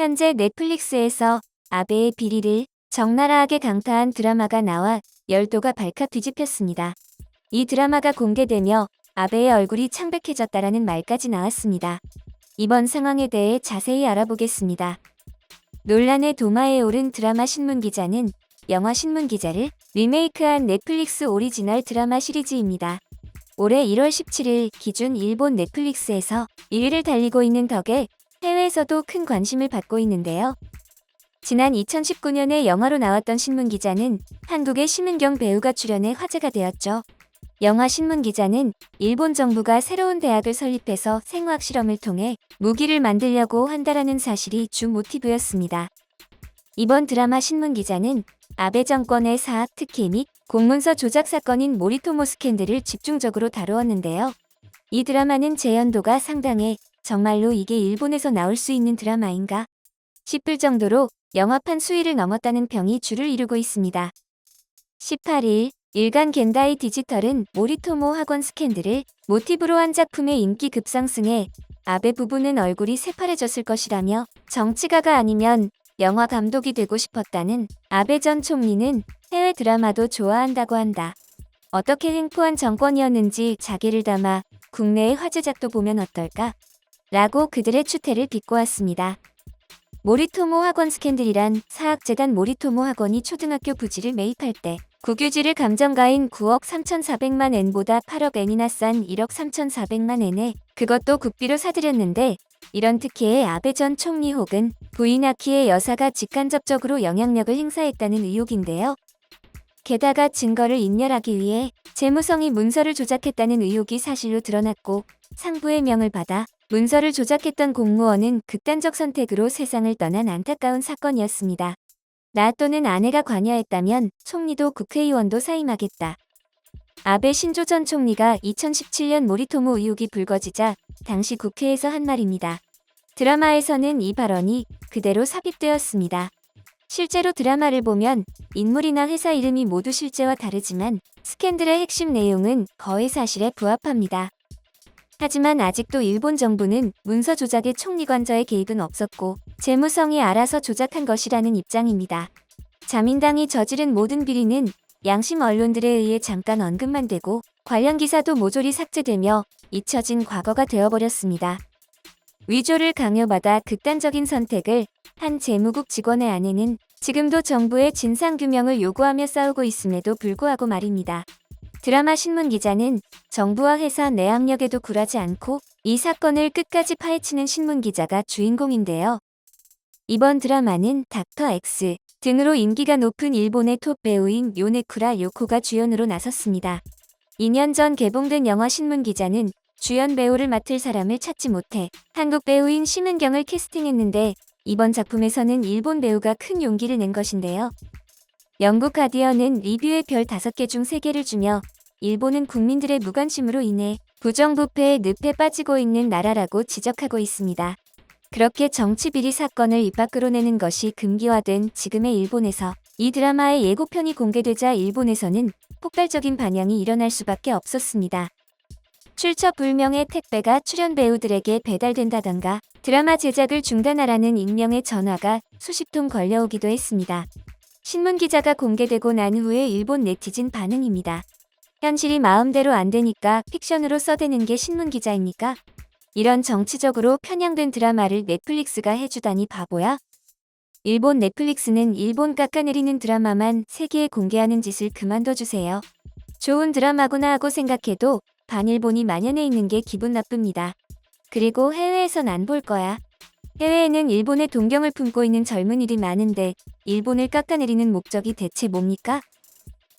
현재 넷플릭스에서 아베의 비리를 적나라하게 강타한 드라마가 나와 열도가 발칵 뒤집혔습니다. 이 드라마가 공개되며 아베의 얼굴이 창백해졌다라는 말까지 나왔습니다. 이번 상황에 대해 자세히 알아보겠습니다. 논란의 도마에 오른 드라마 신문 기자는 영화 신문 기자를 리메이크한 넷플릭스 오리지널 드라마 시리즈입니다. 올해 1월 17일 기준 일본 넷플릭스에서 1위를 달리고 있는 덕에 해외에서도 큰 관심을 받고 있는데요. 지난 2019년에 영화로 나왔던 신문 기자는 한국의 심은경 배우가 출연해 화제가 되었죠. 영화 신문 기자는 일본 정부가 새로운 대학을 설립해서 생화학 실험을 통해 무기를 만들려고 한다라는 사실이 주 모티브였습니다. 이번 드라마 신문 기자는 아베 정권의 사학 특혜 및 공문서 조작 사건인 모리토모 스캔들을 집중적으로 다루었는데요. 이 드라마는 재연도가 상당해 정말로 이게 일본에서 나올 수 있는 드라마인가 싶을 정도로 영화판 수위를 넘었다는 평이 주를 이루고 있습니다. 18일 일간 겐다이 디지털은 모리토모 학원 스캔들을 모티브로 한 작품의 인기 급상승에 아베 부부는 얼굴이 새파래졌을 것이라며 정치가가 아니면 영화 감독이 되고 싶었다는 아베 전 총리는 해외 드라마도 좋아한다고 한다. 어떻게 횡포한 정권이었는지 자기를 담아 국내의 화제작도 보면 어떨까? 라고 그들의 추태를 비꼬았습니다. 모리토모 학원 스캔들이란 사학재단 모리토모 학원이 초등학교 부지를 매입할 때 국유지를 감정가인 9억 3,400만 엔보다 8억 엔이나 싼 1억 3,400만 엔에 그것도 국비로 사들였는데 이런 특혜에 아베 전 총리 혹은 부인 아키의 여사가 직간접적으로 영향력을 행사했다는 의혹인데요. 게다가 증거를 인멸하기 위해 재무성이 문서를 조작했다는 의혹이 사실로 드러났고 상부의 명을 받아 문서를 조작했던 공무원은 극단적 선택으로 세상을 떠난 안타까운 사건이었습니다. 나 또는 아내가 관여했다면 총리도 국회의원도 사임하겠다. 아베 신조 전 총리가 2017년 모리토모 의혹이 불거지자 당시 국회에서 한 말입니다. 드라마에서는 이 발언이 그대로 삽입되었습니다. 실제로 드라마를 보면 인물이나 회사 이름이 모두 실제와 다르지만 스캔들의 핵심 내용은 거의 사실에 부합합니다. 하지만 아직도 일본 정부는 문서 조작에 총리 관저의 개입은 없었고 재무성이 알아서 조작한 것이라는 입장입니다. 자민당이 저지른 모든 비리는 양심 언론들에 의해 잠깐 언급만 되고 관련 기사도 모조리 삭제되며 잊혀진 과거가 되어버렸습니다. 위조를 강요받아 극단적인 선택을 한 재무국 직원의 아내는 지금도 정부의 진상규명을 요구하며 싸우고 있음에도 불구하고 말입니다. 드라마 신문 기자는 정부와 회사 내압력에도 굴하지 않고 이 사건을 끝까지 파헤치는 신문 기자가 주인공인데요. 이번 드라마는 닥터 X 등으로 인기가 높은 일본의 톱 배우인 요네쿠라 요코가 주연으로 나섰습니다. 2년 전 개봉된 영화 신문 기자는 주연 배우를 맡을 사람을 찾지 못해 한국 배우인 심은경을 캐스팅했는데 이번 작품에서는 일본 배우가 큰 용기를 낸 것인데요. 영국 가디언은 리뷰에 별 5개 중 3개를 주며 일본은 국민들의 무관심으로 인해 부정부패에 늪에 빠지고 있는 나라라고 지적하고 있습니다. 그렇게 정치 비리 사건을 입 밖으로 내는 것이 금기화된 지금의 일본에서 이 드라마의 예고편이 공개되자 일본에서는 폭발적인 반향이 일어날 수밖에 없었습니다. 출처 불명의 택배가 출연 배우들에게 배달된다던가 드라마 제작을 중단하라는 익명의 전화가 수십 통 걸려오기도 했습니다. 신문 기자가 공개되고 난 후의 일본 네티즌 반응입니다. 현실이 마음대로 안 되니까 픽션으로 써대는 게 신문 기자입니까? 이런 정치적으로 편향된 드라마를 넷플릭스가 해주다니 바보야? 일본 넷플릭스는 일본 깎아내리는 드라마만 세계에 공개하는 짓을 그만둬주세요. 좋은 드라마구나 하고 생각해도 반일본이 만연해 있는 게 기분 나쁩니다. 그리고 해외에선 안 볼 거야. 해외에는 일본의 동경을 품고 있는 젊은이들이 많은데 일본을 깎아내리는 목적이 대체 뭡니까?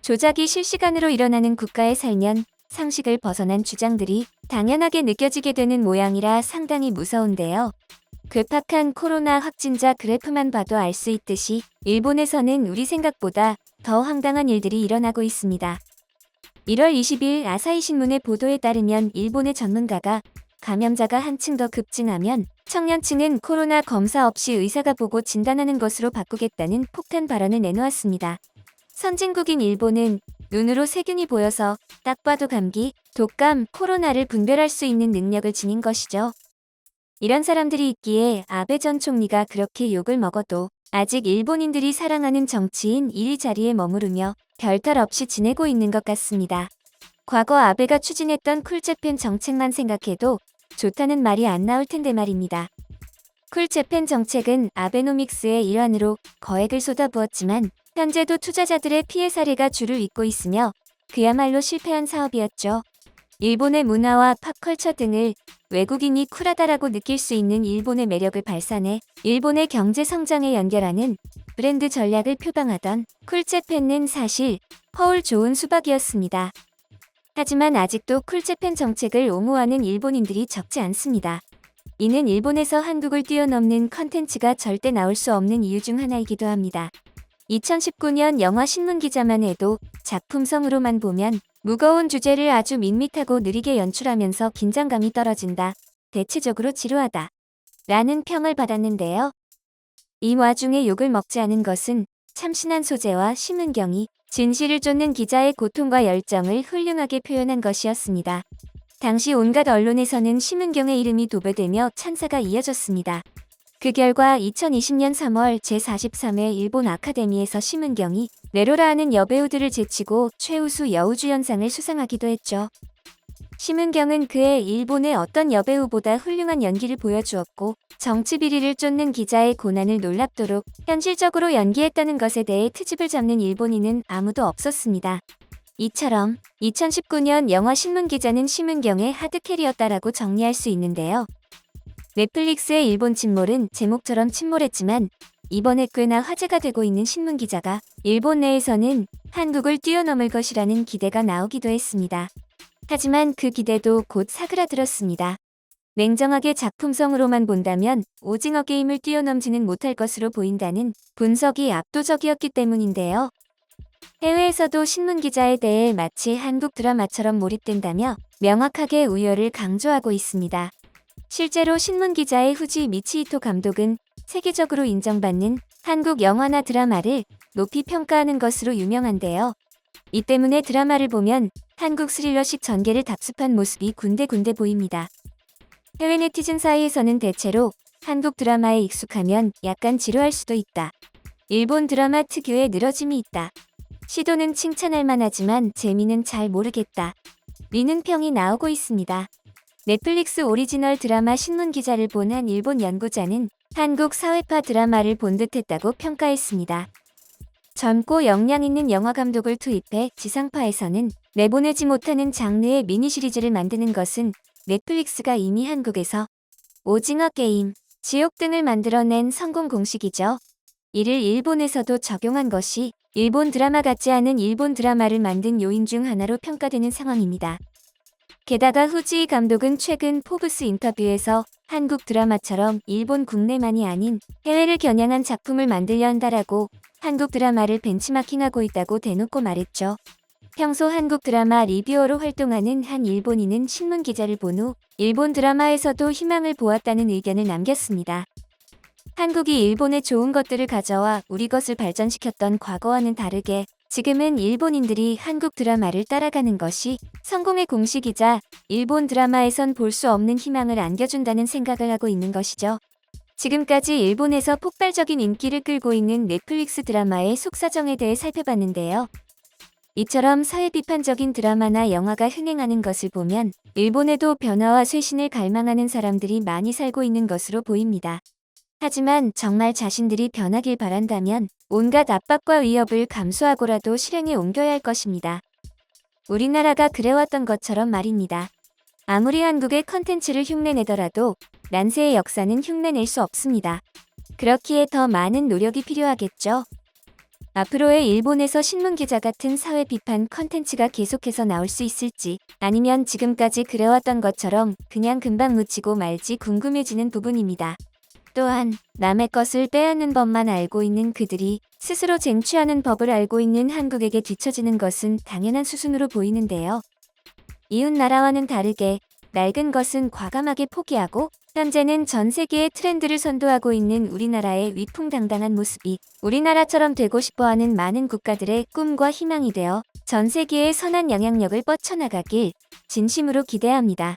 조작이 실시간으로 일어나는 국가에 살면 상식을 벗어난 주장들이 당연하게 느껴지게 되는 모양이라 상당히 무서운데요. 괴팍한 코로나 확진자 그래프만 봐도 알 수 있듯이 일본에서는 우리 생각보다 더 황당한 일들이 일어나고 있습니다. 1월 20일 아사히 신문의 보도에 따르면 일본의 전문가가 감염자가 한층 더 급증하면 청년층은 코로나 검사 없이 의사가 보고 진단하는 것으로 바꾸겠다는 폭탄 발언을 내놓았습니다. 선진국인 일본은 눈으로 세균이 보여서 딱 봐도 감기, 독감, 코로나를 분별할 수 있는 능력을 지닌 것이죠. 이런 사람들이 있기에 아베 전 총리가 그렇게 욕을 먹어도 아직 일본인들이 사랑하는 정치인 1위 자리에 머무르며 별탈 없이 지내고 있는 것 같습니다. 과거 아베가 추진했던 쿨재팬 정책만 생각해도 좋다는 말이 안 나올 텐데 말입니다. 쿨 재팬 정책은 아베노믹스의 일환으로 거액을 쏟아부었지만 현재도 투자자들의 피해 사례가 줄을 잇고 있으며 그야말로 실패한 사업이었죠. 일본의 문화와 팝컬처 등을 외국인이 쿨하다라고 느낄 수 있는 일본의 매력을 발산해 일본의 경제 성장에 연결하는 브랜드 전략을 표방하던 쿨재팬은 사실 허울 좋은 수박이었습니다. 하지만 아직도 쿨재팬 정책을 옹호하는 일본인들이 적지 않습니다. 이는 일본에서 한국을 뛰어넘는 컨텐츠가 절대 나올 수 없는 이유 중 하나이기도 합니다. 2019년 영화 신문 기자만 해도 작품성으로만 보면 무거운 주제를 아주 밋밋하고 느리게 연출하면서 긴장감이 떨어진다. 대체적으로 지루하다. 라는 평을 받았는데요. 이 와중에 욕을 먹지 않은 것은 참신한 소재와 신문경이 진실을 쫓는 기자의 고통과 열정을 훌륭하게 표현한 것이었습니다. 당시 온갖 언론에서는 신문경의 이름이 도배되며 찬사가 이어졌습니다. 그 결과 2020년 3월 제43회 일본 아카데미에서 심은경이 네로라 하는 여배우들을 제치고 최우수 여우주연상을 수상하기도 했죠. 심은경은 그의 일본의 어떤 여배우보다 훌륭한 연기를 보여주었고 정치 비리를 쫓는 기자의 고난을 놀랍도록 현실적으로 연기했다는 것에 대해 트집을 잡는 일본인은 아무도 없었습니다. 이처럼 2019년 영화 신문 기자는 심은경의 하드캐리였다라고 정리할 수 있는데요. 넷플릭스의 일본 침몰은 제목처럼 침몰했지만 이번에 꽤나 화제가 되고 있는 신문 기자가 일본 내에서는 한국을 뛰어넘을 것이라는 기대가 나오기도 했습니다. 하지만 그 기대도 곧 사그라들었습니다. 냉정하게 작품성으로만 본다면 오징어 게임을 뛰어넘지는 못할 것으로 보인다는 분석이 압도적이었기 때문인데요. 해외에서도 신문 기자에 대해 마치 한국 드라마처럼 몰입된다며 명확하게 우열을 강조하고 있습니다. 실제로 신문 기자의 후지 미치히토 감독은 세계적으로 인정받는 한국 영화나 드라마를 높이 평가하는 것으로 유명한데요. 이 때문에 드라마를 보면 한국 스릴러식 전개를 답습한 모습이 군데군데 보입니다. 해외 네티즌 사이에서는 대체로 한국 드라마에 익숙하면 약간 지루할 수도 있다. 일본 드라마 특유의 늘어짐이 있다. 시도는 칭찬할 만하지만 재미는 잘 모르겠다. 리는 평이 나오고 있습니다. 넷플릭스 오리지널 드라마 신문 기자를 본 한 일본 연구자는 한국 사회파 드라마를 본 듯했다고 평가했습니다. 젊고 역량 있는 영화 감독을 투입해 지상파에서는 내보내지 못하는 장르의 미니 시리즈를 만드는 것은 넷플릭스가 이미 한국에서 오징어 게임, 지옥 등을 만들어낸 성공 공식이죠. 이를 일본에서도 적용한 것이 일본 드라마 같지 않은 일본 드라마를 만든 요인 중 하나로 평가되는 상황입니다. 게다가 후지이 감독은 최근 포브스 인터뷰에서 한국 드라마처럼 일본 국내만이 아닌 해외를 겨냥한 작품을 만들려 한다라고 한국 드라마를 벤치마킹하고 있다고 대놓고 말했죠. 평소 한국 드라마 리뷰어로 활동하는 한 일본인은 신문 기자를 본 후 일본 드라마에서도 희망을 보았다는 의견을 남겼습니다. 한국이 일본의 좋은 것들을 가져와 우리 것을 발전시켰던 과거와는 다르게 지금은 일본인들이 한국 드라마를 따라가는 것이 성공의 공식이자 일본 드라마에선 볼 수 없는 희망을 안겨준다는 생각을 하고 있는 것이죠. 지금까지 일본에서 폭발적인 인기를 끌고 있는 넷플릭스 드라마의 속사정에 대해 살펴봤는데요. 이처럼 사회 비판적인 드라마나 영화가 흥행하는 것을 보면 일본에도 변화와 쇄신을 갈망하는 사람들이 많이 살고 있는 것으로 보입니다. 하지만 정말 자신들이 변하길 바란다면 온갖 압박과 위협을 감수하고라도 실행에 옮겨야 할 것입니다. 우리나라가 그래왔던 것처럼 말입니다. 아무리 한국의 컨텐츠를 흉내내더라도 난세의 역사는 흉내낼 수 없습니다. 그렇기에 더 많은 노력이 필요하겠죠. 앞으로의 일본에서 신문기자 같은 사회 비판 컨텐츠가 계속해서 나올 수 있을지 아니면 지금까지 그래왔던 것처럼 그냥 금방 묻히고 말지 궁금해지는 부분입니다. 또한 남의 것을 빼앗는 법만 알고 있는 그들이 스스로 쟁취하는 법을 알고 있는 한국에게 뒤처지는 것은 당연한 수순으로 보이는데요. 이웃 나라와는 다르게 낡은 것은 과감하게 포기하고 현재는 전 세계의 트렌드를 선도하고 있는 우리나라의 위풍당당한 모습이 우리나라처럼 되고 싶어하는 많은 국가들의 꿈과 희망이 되어 전 세계에 선한 영향력을 뻗쳐나가길 진심으로 기대합니다.